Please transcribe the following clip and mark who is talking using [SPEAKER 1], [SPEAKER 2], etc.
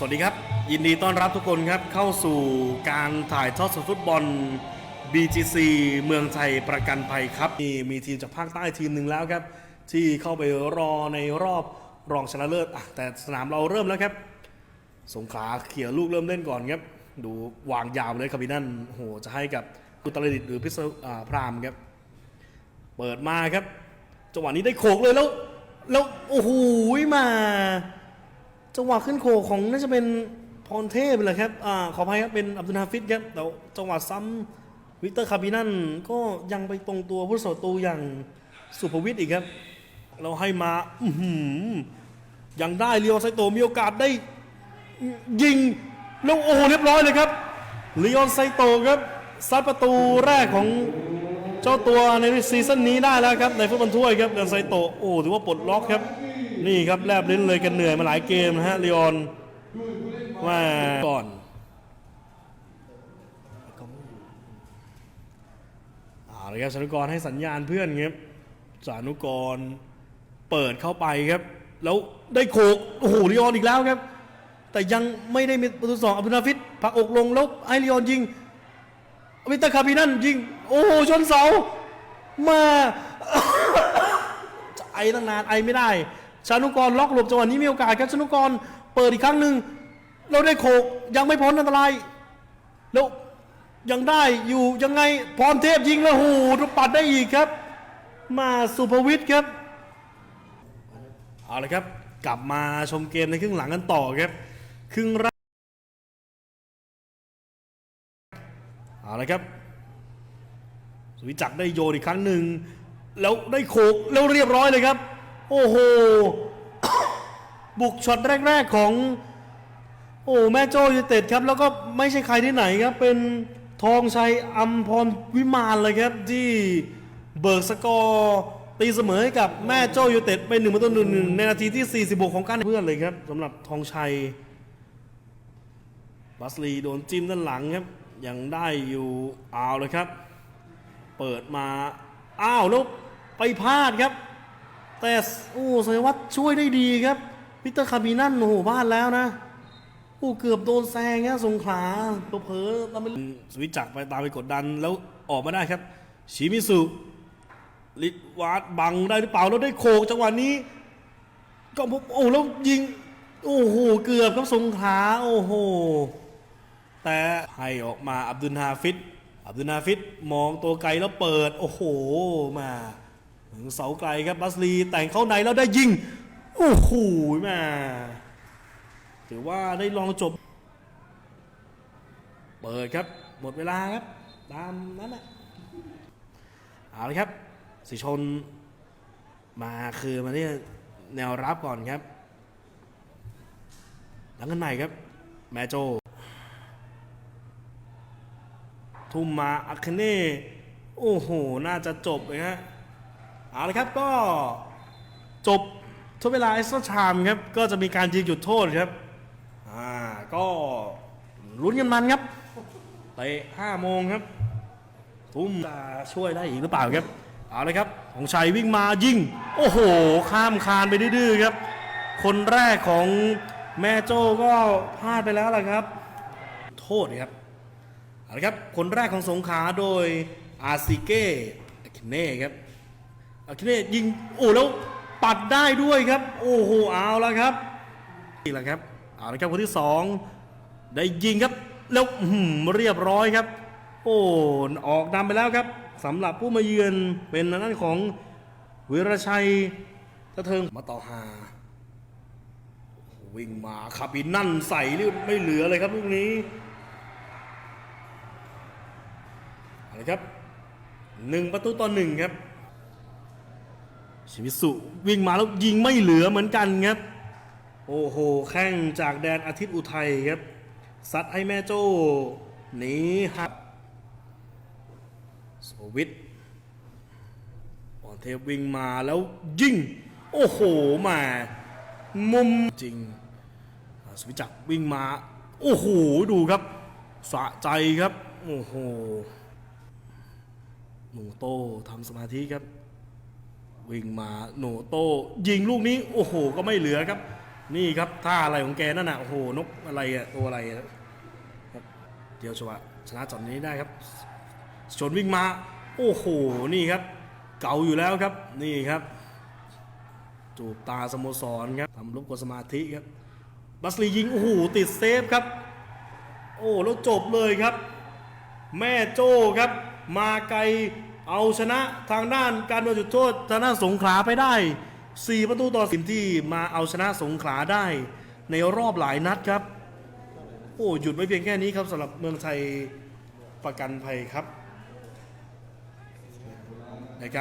[SPEAKER 1] สวัสดีครับ ยินดีต้อนรับทุกคนครับ เข้าสู่การถ่ายทอดสดฟุตบอล BGC เมืองไทยประกันภัยครับมีมีทีมจากภาคใต้ทีมหนึ่งแล้วครับ ที่เข้าไปรอในรอบรองชนะเลิศอะแต่สนามเราเริ่มแล้วครับ สงขลาเขี่ยลูกเริ่มเล่นก่อนครับ ดูวางยาวเลยครับพี่นั่นโอ้โหจะให้กับอุตรดิตถ์หรือพิษณุอ่าพรามครับ เปิดมาครับจังหวะนี้ได้โขกเลยแล้ว แล้วโอ้โหมา จังหวะขึ้นโขของน่าจะเป็นพรเทพเลยครับอ่าขออภัยครับเป็นอับดุลฮาฟิดครับแต่จังหวะซ้ำวิกเตอร์คาบินันก็ยังไปตรงตัวผู้สาประตูอย่างสุภวิทย์อีกครับ เราให้มาอืยังได้เลียวไซโตมีโอกาสได้ ยิงแล้วโอ้โหเรียบร้อยเลยครับเลีออนไซโตครับซัดประตูแรกของเจ้าตัวในซีซั่นนี้ได้แล้วครับในฟุตบอลถ้วยครับเดอนไซโตโอ้ถือว่าปลดล็อกครับ นี่ครับแลบลิ้นเลยกันเหนื่อยมาหลายเกมนะฮะลีออนว่าก่อนเอาเลยครับสานุกรให้สัญญาณเพื่อนครับสานุกรเปิดเข้าไปครับ แล้วได้โขกโอ้โหลีออนอีกแล้วครับ แต่ยังไม่ได้มีประตูสองอับดุลนาฟิดผักอกลงแล้วให้ลีออนยิงวิตาคาบินั่นยิง โอ้โหชนเสามาไอตั้งนานไอไม่ได้ ชานุกรล็อกหลบจังหวะนี้มีโอกาสครับชานุกรเปิดอีกครั้งหนึ่งเราได้โขกยังไม่พ้นอันตรายแล้วยังได้อยู่ยังไงพรเทพยิงแล้วโอ้โหปัดได้อีกครับ มาสุภวิทย์ครับเอาละครับ กลับมาชมเกมในครึ่งหลังกันต่อครับครึ่งแรกเอาละครับสุวิจักได้โยนอีกครั้งหนึ่งแล้วได้โขกแล้วเรียบร้อยเลยครับ โอ้โห บุกช็อตแรก ๆ ของ โอ้แม่โจ้ยูเต็ดครับ แล้วก็ไม่ใช่ใครที่ไหนครับ เป็นทองชัยอัมพรวิมานเลยครับ ที่เบิกสกอร์ตีเสมอให้กับแม่โจ้ยูเต็ดเป็นหนึ่งประตูหนึ่งในนาทีที่ 46 ของการเพื่อนเลยครับสำหรับทองชัยบัสลีโดนจิ้มด้านหลังครับ ยังได้อยู่เอาวเลยครับ เปิดมาอ้าวแล้วไปพลาดครับ แต่โอ้สยวัตช่วยได้ดีครับพิเตอร์คาบินันโอ้โหพลาดแล้วนะโอ้เกือบโดนแซงนะสงขลาตัวเผลอตามไปสวิจักไปตามไปกดดันแล้วออกมาได้ครับ ชิมิสุลิวาดบังได้หรือเปล่าแล้วได้โขกจังหวะนี้ ก็พบโอ้แล้วยิง โอ้โหเกือบครับสงขลาโอ้โหแต่ให้ออกมาอับดุลฮาฟิดอับดุลฮาฟิดมองตัวไกลแล้วเปิด โอ้โหมา ถึงเสาไกลครับบัสลีแต่งเข้าในแล้วได้ยิง โอ้โหแมาถือว่าได้ลองจบ เปิดครับ หมดเวลาครับ ตามนั้นแหละเอาลยครับสิชนมาคือมาเนี่ยแนวรับก่อนครับ หลังกันใหม่ครับ แมโจ ทุ่มมาอัคเน่ โอ้โห น่าจะจบเลยฮะ เอาละครับก็จบทดเวลาเอ็กซ์ตร้าไทม์ครับ ก็จะมีการยิงจุดโทษครับ อ่า ก็ลุ้นกันมันครับเตะห้าโมงครับ ทุ่มจะช่วยได้อีกหรือเปล่าครับ เอาเลยครับของชัยวิ่งมายิง โอ้โห ข้ามคานไปดื้อครับ คนแรกของแม่โจ้ก็พลาดไปแล้วล่ะครับ โทษครับ เอาละครับ คนแรกของสงขาโดยอาซิเก้อาคิเน่ครับ อาคิเน่ยิงโอ้แล้วปัดได้ด้วยครับ โอ้โหเอาแล้วครับนี่แหละครับเอาละครับคนที่สองได้ยิงครับแล้วหือเรียบร้อยครับ โอ้ออกนำไปแล้วครับสำหรับผู้มาเยือนเป็นทางด้นของวิรชัยตะเทิงมาต่อหาวิ่งมาขับอินนั่นใส่นี่ไม่เหลือเลยครับลูกนี้เอาละครับหนึ่งประตูต่อหนึ่งครับ ชิมิสุวิ่งมาแล้วยิงไม่เหลือเหมือนกันครับ โอ้โห แข้งจากแดนอาทิตย์อุทัยครับซัดให้แม่โจ้หนีหักโซวิทปอนเทพวิ่งมาแล้วยิง โอ้โหมามุมจริงสวิจักวิ่งมา โอ้โห ดูครับ สะใจครับ โอ้โหหนูโตทำสมาธิครับ วิ่งมาหนูโต้ยิงลูกนี้โอ้โหก็ไม่เหลือครับ นี่ครับท่าอะไรของแกนั่นน่ะโอ้โหนกอะไรอะตัวอะไรครับเดียวชวะชนะจอดนี้ได้ครับ ชนวิ่งมา โอ้โหนี่ครับ เก่าอยู่แล้วครับนี่ครับ จูบตาสโมสรครับทำรบกวนสมาธิครับบัสลียิงโอ้โหติดเซฟครับ โอ้แล้วจบเลยครับ แม่โจ้ครับ มาไกล เอาชนะทางด้านการดวลจุดโทษทางด้านสงขลาไปได้ 4 ประตูต่อสิบที่มาเอาชนะสงขลาได้ ในรอบหลายนัดครับ โอ้หยุดไม่เพียงแค่นี้ครับสำหรับเมืองไทยประกันภัยครับนะครับ